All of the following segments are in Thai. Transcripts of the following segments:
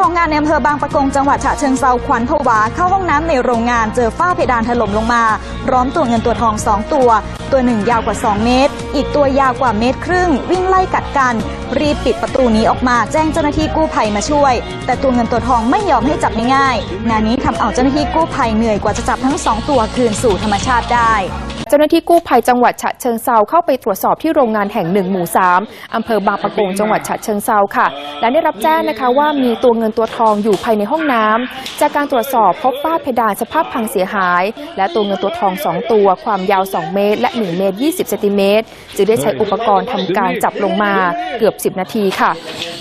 โรงงานในอำเภอบางปะกงจังหวัดฉะเชิงเซาขวัญผวาเข้าห้องน้ำในโรงงานเจอฝ้าเพดานถล่มลงมา พร้อมตัวเงินตัวทองสองตัว ตัวหนึ่งยาวกว่า 2 เมตร อีกตัวยาวกว่าเมตรครึ่ง วิ่งไล่กัดกัน รีบปิดประตูหนี้ออกมาแจ้งเจ้าหน้าที่กู้ภัยมาช่วย แต่ตัวเงินตัวทองไม่ยอมให้จับง่ายๆงานนี้ทำเอาเจ้าหน้าที่กู้ภัยเหนื่อยกว่าจะจับทั้งสองตัวคืนสู่ธรรมชาติได้ เจ้าหน้าที่กู้ภัยจังหวัดฉะเชิงเซาเข้าไปตรวจสอบที่โรงงานแห่งหนึ่งหมู่3อำเภอบางปะกงจังหวัดฉะเชิงเซาค่ะ และได้รับแจ้งนะคะว่ามีตัวเงินตัวทองอยู่ภายในห้องน้ำจากการตรวจสอบพบฝ้าเพดานสภาพพังเสียหาย และตัวเงินตัวทอง 2 ตัว ความยาว 2 เมตร และ 1 เมตร 20เซนติเมตรจึงได้ใช้อุปกรณ์ทำการจับลงมาเกือบ 10 นาทีค่ะ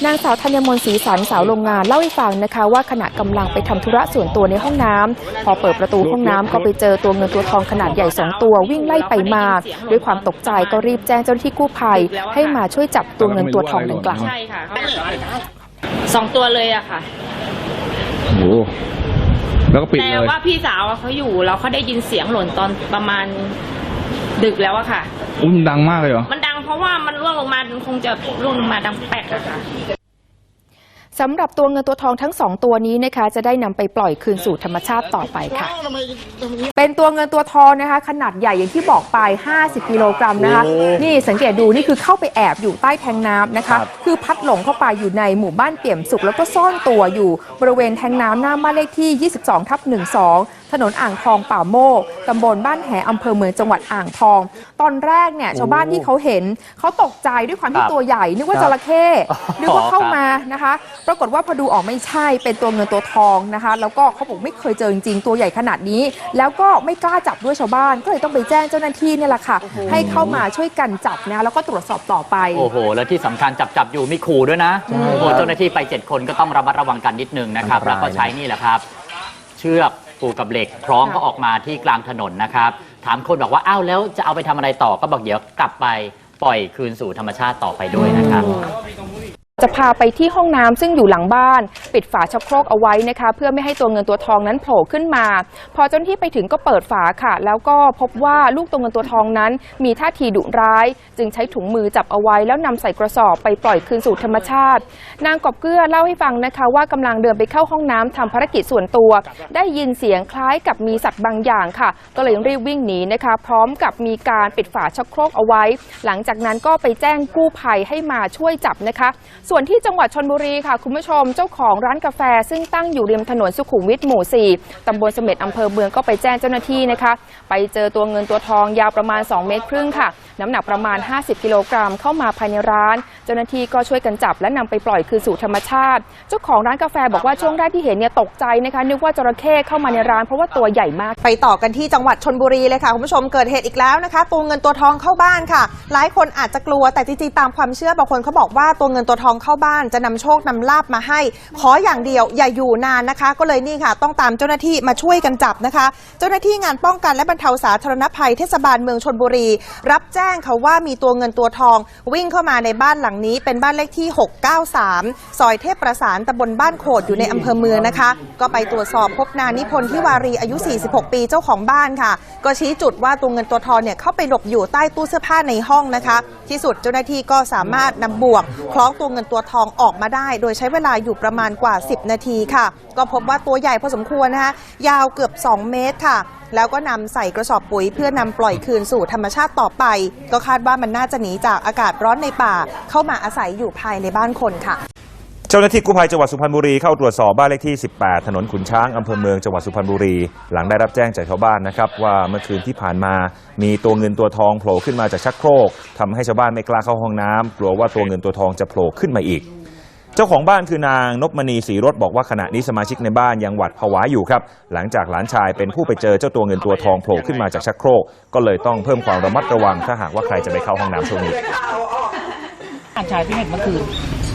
นางสาวธัญมนต์ศรีสันสาวโรงงานเล่าให้ฟังนะคะ ว่าขณะกำลังไปทำธุระส่วนตัวในห้องน้ำพอเปิดประตูห้องน้ำก็ไปเจอตัวเงินตัวทองขนาดใหญ่2ตัววิ่งไล่ไปมา ด้วยความตกใจก็รีบแจ้งเจ้าหน้าที่กู้ภัย ให้มาช่วยจับตัวเงินตัวทองดังกล่าวใช่ค่ะสองตัวเลยอะค่ะโอ้โหแล้วก็ปิดแต่เลยว่าพี่สาวอะเขาอยู่แล้วเขาได้ยินเสียงหล่นตอนประมาณดึกแล้วอะค่ะอุ้ยมันดังมากเลยเหรอมันดัง เพราะว่ามันร่วงลงมามันคงจะร่วงลงมาดังแป๊กอะค่ะ สำหรับตัวเงินตัวทองทั้งสองตัวนี้นะคะ จะได้นำไปปล่อยคืนสู่ธรรมชาติต่อไปค่ะ เป็นตัวเงินตัวทองนะคะ ขนาดใหญ่อย่างที่บอกไป 50 กิโลกรัมนะคะนี่สังเกตดูนี่คือเข้าไปแอบอยู่ใต้แทงน้ำนะคะคือพัดหลงเข้าไปอยู่ในหมู่บ้านเปี่ยมสุข แล้วก็ซ่อนตัวอยู่บริเวณแทงน้ำหน้าบ้านเลขที่ 22 ทับ 12ถนนอ่างทองป่าโมกตำบลบ้านแหอำเภอเมืองจังหวัดอ่างทอง ตอนแรกเนี่ยชาวบ้านที่เขาเห็นเขาตกใจด้วยความที่ตัวใหญ่ นึกว่าจระเข้นึกว่าเข้ามานะคะ ปรากฏว่าพอดูออกไม่ใช่เป็นตัวเงินตัวทองนะคะ แล้วก็เขาบอกไม่เคยเจอจริงๆตัวใหญ่ขนาดนี้ แล้วก็ไม่กล้าจับด้วยชาวบ้าน ก็เลยต้องไปแจ้งเจ้าหน้าที่เนี่ยแหละค่ะ ให้เข้ามาช่วยกันจับนะแล้วก็ตรวจสอบต่อไปโอ้โหแล้วที่สำคัญจับจับอยู่มีขู่ด้วยนะโอ้โหเจ้าหน้าที่ไป 7 คนก็ต้องระมัดระวังกันนิดนึงนะครับอันตรายแล้วก็ใช้นี่แหละครับ เชือก ปูกับเหล็กคล้องก็ออกมาที่กลางถนนนะครับ ถามคนบอกว่า อ้าวแล้วจะเอาไปทำอะไรต่อก็บอกเดี๋ยวกลับไปปล่อยคืนสู่ธรรมชาติต่อไปด้วยนะครับ จะพาไปที่ห้องน้ำซึ่งอยู่หลังบ้าน ปิดฝาชักโครกเอาไว้นะคะ เพื่อไม่ให้ตัวเงินตัวทองนั้นโผล่ขึ้นมา พอเจ้าหน้าที่ไปถึงก็เปิดฝาค่ะ แล้วก็พบว่าลูกตัวเงินตัวทองนั้น มีท่าทีดุร้าย จึงใช้ถุงมือจับเอาไว้ แล้วนำใส่กระสอบไปปล่อยคืนสู่ธรรมชาติ นางกอบเกื้อเล่าให้ฟังนะคะ ว่ากำลังเดินไปเข้าห้องน้ำทำภารกิจส่วนตัว ได้ยินเสียงคล้ายกับมีสัตว์บางอย่างค่ะ ก็เลยรีบวิ่งหนีนะคะ พร้อมกับมีการปิดฝาชักโครกเอาไว้ หลังจากนั้นก็ไปแจ้งกู้ภัยให้มาช่วยจับนะคะส่วนที่จังหวัดชนบุรีค่ะ คุณผู้ชมเจ้าของร้านกาแฟ ซึ่งตั้งอยู่ริมถนนสุขุมวิทหมู่ 4 ตำบลเสม็ดอำเภอเมืองก็ไปแจ้งเจ้าหน้าที่นะคะ ไปเจอตัวเงินตัวทองยาวประมาณ 2 เมตรครึ่งค่ะ น้ำหนักประมาณ 50 กิโลกรัมเข้ามาภายในร้าน เจ้าหน้าที่ก็ช่วยกันจับและนำไปปล่อยคืนสู่ธรรมชาติ เจ้าของร้านกาแฟบอกว่าช่วงแรกที่เห็นเนี่ยตกใจนะคะนึกว่าจระเข้เข้ามาในร้านเพราะว่าตัวใหญ่มาก ไปต่อกันที่จังหวัดชนบุรีเลยค่ะคุณผู้ชมเกิดเหตุอีกแล้วนะคะ ตัวเงินตัวทองเข้าบ้านค่ะ หลายคนอาจจะกลัวแต่จริงๆตามความเชื่อบางคนเขาบอกว่าตัวเงินตัวทองเข้าบ้านจะนำโชคนำลาบมาให้ ขออย่างเดียวอย่าอยู่นานนะคะ ก็เลยนี่ค่ะ ต้องตามเจ้าหน้าที่มาช่วยกันจับนะคะ เจ้าหน้าที่งานป้องกันและบรรเทาสาธารณภัยเทศบาลเมืองชนบุรี รับแจ้งค่ะว่ามีตัวเงินตัวทอง วิ่งเข้ามาในบ้านหลังนี้ เป็นบ้านเลขที่ 693 ซอยเทพประสานตำบลบ้านโขดอยู่ในอำเภอเมืองนะคะ ก็ไปตรวจสอบพบนางนิพนธ์ทิวารีอายุ 46 ปีเจ้าของบ้านค่ะ ก็ชี้จุดว่าตัวเงินตัวทองเนี่ยเข้าไปหลบอยู่ใต้ตู้เสื้อผ้าในห้องนะคะ ที่สุดเจ้าหน้าที่ก็สามารถนำบ่วงคล้องตัวเงินตัวทองออกมาได้ โดยใช้เวลาอยู่ประมาณกว่า 10 นาทีค่ะ ก็พบว่าตัวใหญ่พอสมควรนะคะยาวเกือบ 2 เมตรค่ะ แล้วก็นำใส่กระสอบปุ๋ยเพื่อนำปล่อยคืนสู่ธรรมชาติต่อไป ก็คาดว่ามันน่าจะหนีจากอากาศร้อนในป่า เข้ามาอาศัยอยู่ภายในบ้านคนค่ะ เจ้าหน้าที่กู้ภัยจังหวัดสุพรรณบุรีเข้าตรวจสอบบ้านเลขที่ 18 ถนนขุนช้างอำเภอเมืองจังหวัดสุพรรณบุรี หลังได้รับแจ้งจากชาวบ้านนะครับว่าเมื่อคืนที่ผ่านมามีตัวเงินตัวทองโผล่ขึ้นมาจากชักโครกทำให้ชาวบ้านไม่กล้าเข้าห้องน้ำกลัวว่าตัวเงินตัวทองจะโผล่ขึ้นมาอีก เจ้าของบ้านคือนางนพมณีศรีรถบอกว่าขณะนี้สมาชิกในบ้านยังหวัดผวาอยู่ครับหลังจากหลานชายเป็นผู้ไปเจอเจ้าตัวเงินตัวทองโผล่ขึ้นมาจากชักโครกก็เลยต้องเพิ่มความระมัดระวังถ้าหากว่าใครจะไปเข้าห้องน้ำช่วงนี้อ่านชายที่เห็นเมื่อคืน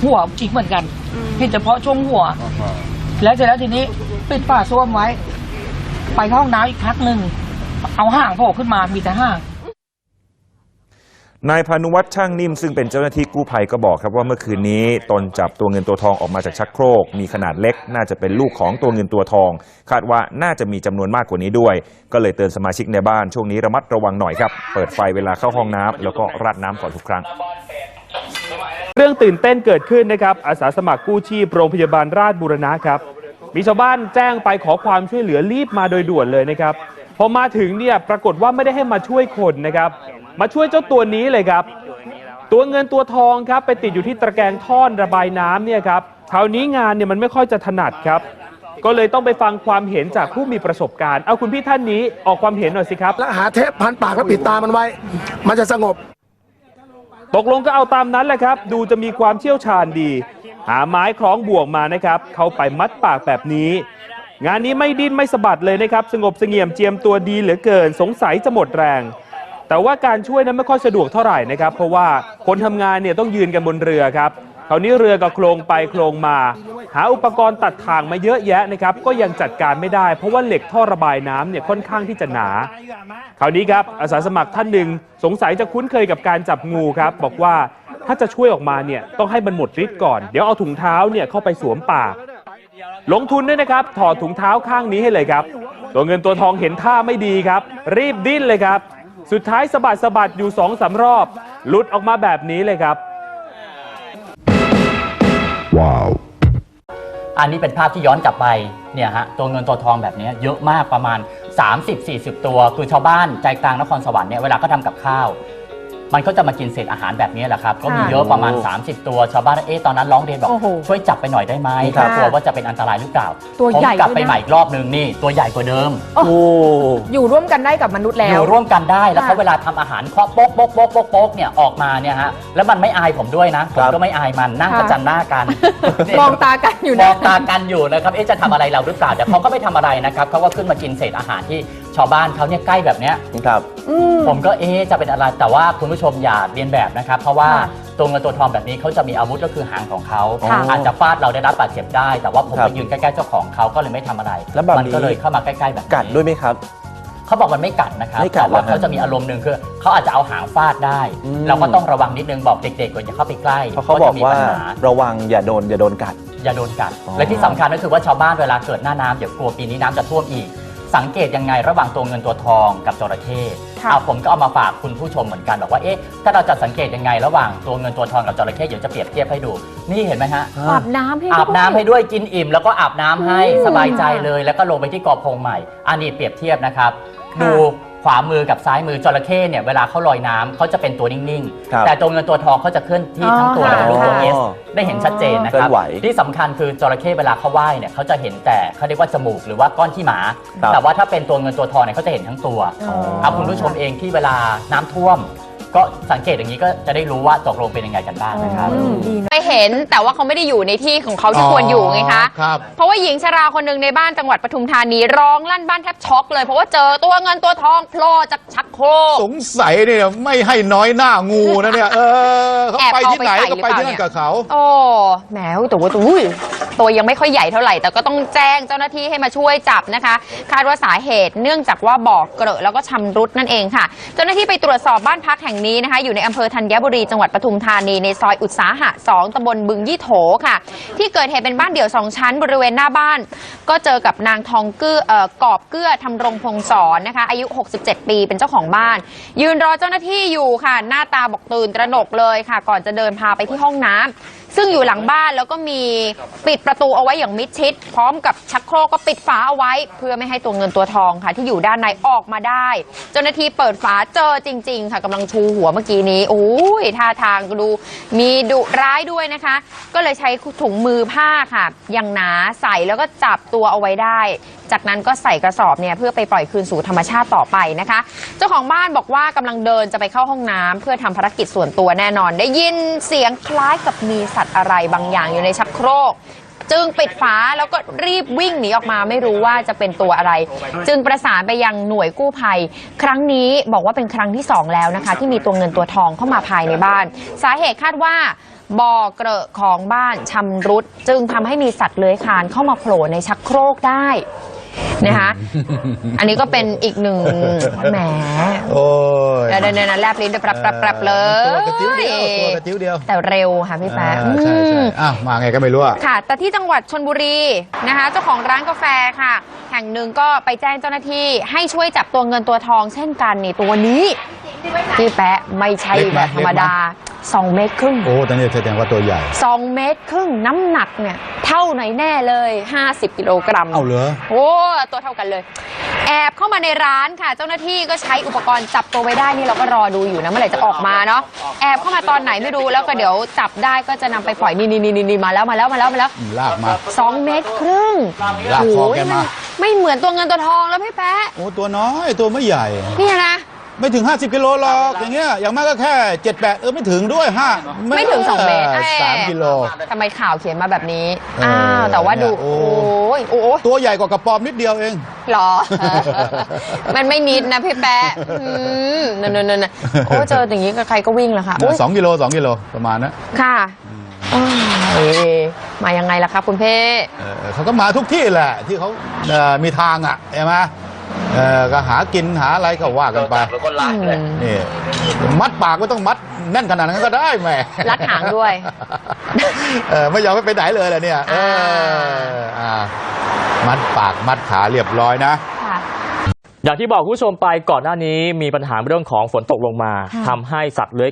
หัวจิกเหมือนกันเห็นเฉพาะช่วงหัว แล้วเสร็จแล้วทีนี้ปิดฝาส้วมไว้ ไปเข้าห้องน้ำอีกพักหนึ่งเอาห่างโผล่ขึ้นมามีแต่ห่างนายพานุวัฒน์ช่างนิ่มซึ่งเป็นเจ้าหน้าที่กู้ภัยก็บอกครับว่าเมื่อคืนนี้ตนจับตัวเงินตัวทองออกมาจากชักโครก มีขนาดเล็ก น่าจะเป็นลูกของตัวเงินตัวทอง คาดว่าน่าจะมีจำนวนมากกว่านี้ด้วย ก็เลยเตือนสมาชิกในบ้านช่วงนี้ระมัดระวังหน่อยครับ เปิดไฟเวลาเข้าห้องน้ำแล้วก็ราดน้ำก่อนทุกครั้ง เรื่องตื่นเต้นเกิดขึ้นนะครับ อาสาสมัครกู้ชีพโรงพยาบาลราชบุรณะครับ มีชาวบ้านแจ้งไปขอความช่วยเหลือรีบมาโดยด่วนเลยนะครับ พอมาถึงเนี่ยปรากฏว่าไม่ได้ให้มาช่วยคนนะครับ มาช่วยเจ้าตัวนี้เลยครับ ตัวเงินตัวทองครับไปติดอยู่ที่ตะแกรงท่อนระบายน้ำเนี่ยครับคราวนี้งานเนี่ยมันไม่ค่อยจะถนัดครับ ก็เลยต้องไปฟังความเห็นจากผู้มีประสบการณ์ เอาคุณพี่ท่านนี้ออกความเห็นหน่อยสิครับ แล้วหาเทปพันปากแล้วปิดตามันไว้ มันจะสงบ ตกลงก็เอาตามนั้นแหละครับ ดูจะมีความเชี่ยวชาญดี หาไม้คล้องบ่วงมานะครับ เข้าไปมัดปากแบบนี้ งานนี้ไม่ดิ้นไม่สะบัดเลยนะครับ สงบเสงี่ยมเจียมตัวดีเหลือเกิน สงสัยจะหมดแรง แต่ว่าการช่วยนั้นไม่ค่อยสะดวกเท่าไหร่นะครับ เพราะว่าคนทำงานเนี่ยต้องยืนกันบนเรือครับคราวนี้เรือก็โคลงไปโคลงมา หาอุปกรณ์ตัดทางมาเยอะแยะนะครับก็ยังจัดการไม่ได้ เพราะว่าเหล็กท่อระบายน้ำเนี่ยค่อนข้างที่จะหนา คราวนี้ครับอาสาสมัครท่านหนึ่งสงสัยจะคุ้นเคยกับการจับงูครับบอกว่าถ้าจะช่วยออกมาเนี่ยต้องให้มันหมดฤทธิ์ก่อน เดี๋ยวเอาถุงเท้าเนี่ยเข้าไปสวมปาก ลงทุนด้วยนะครับถอดถุงเท้าข้างนี้ให้เลยครับ ตัวเงินตัวทองเห็นท่าไม่ดีครับ รีบดิ้นเลยครับ สุดท้ายสะบัดสะบัดอยู่สองสามรอบ หลุดออกมาแบบนี้เลยครับ อันนี้เป็นภาพที่ย้อนกลับไปเนี่ยฮะตัวเงินตัวทองแบบนี้เยอะมากประมาณ 30-40 ตัว คือชาวบ้านใจกลางนครสวรรค์เนี่ยเวลาก็ทำกับข้าว มันก็จะมากินเศษอาหารแบบนี้แหละครับ ก็มีเยอะประมาณ 30 ตัว ชาวบ้านเอ๊ะตอนนั้นร้องเรียนบอกโอ้โหช่วยจับไปหน่อยได้ไหมค่ะกลัวว่าจะเป็นอันตรายหรือเปล่าตัวผมใหญ่กลับด้วยไปนะ ใหม่อีกรอบนึงนี่ตัวใหญ่กว่าเดิมอยู่ร่วมกันได้กับมนุษย์แล้อว ยู่ร่วมกันได้แล้วค่ะเขาเวลาทำอาหารเคาะโป๊กโป๊กโป๊กโป๊กโป๊กเนี่ยออกมาเนี่ยฮะแล้วมันไม่อายผมด้วยนะผมก็ไม่อายมันนั่งค่ะประจันหน้ากันมองตากันอยู่มนะ องตากันอยู่นะครับเอ๊ะจะทำอะไรเราหรือเปล่าแต่เขาก็ไม่ทำอะไรนะครับเขาก็ขึ้นมากินเศษอาหารที่ ชาวบ้านเขาเนี่ยใกล้แบบเนี้ยอืม ผมก็เอ๊ะจะเป็นอะไรแต่ว่าคุณผู้ชมอย่าเรียนแบบนะครับ เพราะว่าค่ะตัวเงินตัวทองแบบนี้เขาจะมีอาวุธก็คือหางของเขาค่ะอาจจะฟาดเราได้รับบาดเจ็บได้ แต่ว่าผมไปยืนใกล้ๆเจ้าของเขาก็เลยไม่ทำอะไรแล้วแบบมันก็นี้เลยเข้ามาใกล้ๆแบบนี้กัดด้วยไหมครับ เขาบอกมันไม่กัดนะครับไม่กัดแต่ว่าเหรอฮะเขาจะมีอารมณ์หนึ่งคือเขาอาจจะเอาหางฟาดได้ อืม เราก็ต้องระวังนิดนึงบอกเด็กๆก่อนอย่าเข้าไปใกล้เพราะเขาบอกจะมีว่าปัญหาระวังอย่าโดนอย่าโดนกัด อย่าโดนกัด อ๋อและที่สำคัญก็คือว่าชาวบ้านเวลาเกิดหน้าน้ำเดี๋ยวกลัวปีนี้น้ำจะท่วมอีก สังเกตยังไงระหว่างตัวเงินตัวทองกับจระเข้ค่ะ เอาผมก็เอามาฝากคุณผู้ชมเหมือนกันบอกว่าเอ๊ะถ้าเราจะสังเกตยังไงระหว่างตัวเงินตัวทองกับจระเข้เดี๋ยวจะเปรียบเทียบให้ดู นี่เห็นไหมฮะ อาบน้ำให้อาบน้ำด้วยให้ด้วยกินอิ่ม แล้วก็อาบน้ำให้อืมสบายใจเลย แล้วก็ลงไปที่กอพงใหม่ อันนี้เปรียบเทียบนะครับค่ะดู ขวามือกับซ้ายมือจระเข้เนี่ยเวลาเขาลอยน้ำเขาจะเป็นตัวนิ่งครับๆ แต่ตัวเงินตัวทองเขาจะเคลื่อนที่ทั้งตัวอ๋อแล้วก็รูปตัวค่ะเอสได้เห็นชัดเจนนะครับเคลื่อนไหวที่สำคัญคือจระเข้เวลาเขาว่ายเนี่ยเขาจะเห็นแต่เขาเรียกว่าจมูกหรือว่าก้อนขี้หมา ครับแต่ว่าถ้าเป็นตัวเงินตัวทองเนี่ยเขาจะเห็นทั้งตัวอ๋อเอาคุณผู้ชมเองที่เวลาน้ำท่วม ก็สังเกตอย่างนี้ก็จะได้รู้ว่าตกลงเป็นยังไงกันบ้างนะครับอืมดีนะ ไปเห็นแต่ว่าเขาไม่ได้อยู่ในที่ของเขาที่ควรอยู่ไงคะ ครับ เพราะว่าหญิงชราคนหนึ่งในบ้านจังหวัดปทุมธานีร้องลั่นบ้านแทบช็อกเลย เพราะว่าเจอตัวเงินตัวทองโผล่จากชักโครก สงสัยเนี่ยไม่ให้น้อยหน้างูนะเนี่ย เออเขาแอบไปเอาที่ไหนไปใส่ก็ไปที่หรือเปล่านั่นกับเขา โอ้ แหมแต่ว่าตัวอุ้ย ตัวยังไม่ค่อยใหญ่เท่าไหร่ แต่ก็ต้องแจ้งเจ้าหน้าที่ให้มาช่วยจับนะคะ คาดว่าสาเหตุเนื่องจากว่าบ่อเกลอะแล้วก็ชำรุดนั่นเองค่ะ เจ้าหน้าที่ไปตรวจสอบบ้านพักแห่งนี้นะคะ อยู่ในอำเภอธัญบุรีจังหวัดปทุมธานีในซอยอุตสาหะ 2ตำบลบึงยี่โถค่ะ ที่เกิดเหตุเป็นบ้านเดี่ยวสองชั้นบริเวณหน้าบ้าน ก็เจอกับนางทองเกื้อเอ่อกอบเกื้อทำรงพงศรนะคะ อายุ 67 ปีเป็นเจ้าของบ้าน ยืนรอเจ้าหน้าที่อยู่ค่ะ หน้าตาบอกตื่นตระหนกเลยค่ะ ก่อนจะเดินพาไปที่ห้องน้ำ ซึ่งอยู่หลังบ้านแล้วก็มีปิดประตูเอาไว้อย่างมิดชิด พร้อมกับชักโครกก็ปิดฝาเอาไว้ เพื่อไม่ให้ตัวเงินตัวทองค่ะ ที่อยู่ด้านในออกมาได้ เจ้าหน้าที่เปิดฝาเจอจริง ๆ ค่ะกำลังชูหัวเมื่อกี้นี้โอ้ยท่าทางดูมีดุร้ายด้วยนะคะ ก็เลยใช้ถุงมือผ้าค่ะอย่างหนาใส่แล้วก็จับตัวเอาไว้ได้ จากนั้นก็ใส่กระสอบเนี่ยเพื่อไปปล่อยคืนสู่ธรรมชาติต่อไปนะคะ เจ้าของบ้านบอกว่ากำลังเดินจะไปเข้าห้องน้ำเพื่อทำภารกิจส่วนตัวแน่นอน ได้ยินเสียงคล้ายกับมีสัตว์อะไรบางอย่างอยู่ในชักโครก จึงปิดฝาแล้วก็รีบวิ่งหนีออกมาไม่รู้ว่าจะเป็นตัวอะไร จึงประสานไปยังหน่วยกู้ภัย ครั้งนี้บอกว่าเป็นครั้งที่สองแล้วนะคะ ที่มีตัวเงินตัวทองเข้ามาภายในบ้าน สาเหตุคาดว่าบ่อเกลอะของบ้านชำรุด จึงทำให้มีสัตว์เลื้อยคลานเข้ามาโผล่ในชักโครกได้ นะคะ อันนี้ก็เป็นอีกหนึ่งแหมโอ้ยเดี๋ยวเดี๋ยวเดี๋ยวแลบลิ้นเดี๋ยวปรับปรับปรับเลย ตัวกระติ้วเดียวตัวกระติ้วเดียว แต่เร็วค่ะพี่แป๊ะอ่าใช่อืใช่มอ้าวมาไงก็ไม่รู้อะค่ะ แต่ที่จังหวัดชนบุรีนะคะ เจ้าของร้านกาแฟค่ะ แห่งหนึ่งก็ไปแจ้งเจ้าหน้าที่ให้ช่วยจับตัวเงินตัวทองเช่นกันนี่ตัวนี้ พี่แปะไม่ใช่เล็กไหมแบบธรรมดา 2 เมตรครึ่งโอ้ตอนนี้แสดงว่าตัวใหญ่ 2 เมตรครึ่งน้ำหนักเนี่ยเท่าไหนแน่เลย 50 กิโลกรัมเอาเหรอโอ้ตัวเท่ากันเลย แอบเข้ามาในร้านค่ะ เจ้าหน้าที่ก็ใช้อุปกรณ์จับตัวไว้ได้นี่เราก็รอดูอยู่นะเมื่อไหร่จะออกมาเนาะแอบเข้ามาตอนไหนไม่รู้แล้วก็เดี๋ยวจับได้ก็จะนำไปปล่อยนี่นี่นี่นี่มาแล้วมาแล้วมาแล้วมาแล้วลากมาสองเมตรครึ่งลากคอแกมาโยนไม่เหมือนตัวเงินตัวทองแล้วพี่แป๊ะโอ้ตัวน้อยตัวไม่ใหญ่นี่นะ ไม่ถึง 50 กิโลหรอกอย่างเงี้ยอย่างมากก็แค่7 8เออไม่ถึงด้วยห้าไม่ถึงสองเมตรออสามกิโลทำไมข่าวเขียนมาแบบนี้เอออ้อ้าวแต่ว่าดูเนี่ยโอ้โอ้ยโอ้ยตัวใหญ่กว่ากระปอมนิดเดียวเองหรอ มันไม่นิดนะพี่แป๊ะอืมนั่นนั่นนั่นโอ้เจออย่างนี้กับใครก็วิ่งแหละค่ะโอ้ยสองกิโลสองกิโลประมาณนั้นค่ะอ้าวเอ๊ะมายังไงล่ะครับคุณเพ่เออเขาก็มาทุกที่แหละที่เขาเอ่อมีทางอะใช่ไหม เออก็หากินหาอะไรก็ว่ากันไปอืมนี่มัดปากก็ต้องมัดแน่นขนาดนั้นก็ได้แหมรัดหางด้วยเออไม่ยอมให้ไปไหนเลยแหละเนี่ยเอออ่ามัดปากมัดขาเรียบร้อยนะค่ะอย่างที่บอกคุณผู้ชมไปก่อนหน้านี้มีปัญหาเรื่องของฝนตกลงมาค่ะทำให้สัตว์เลื้อย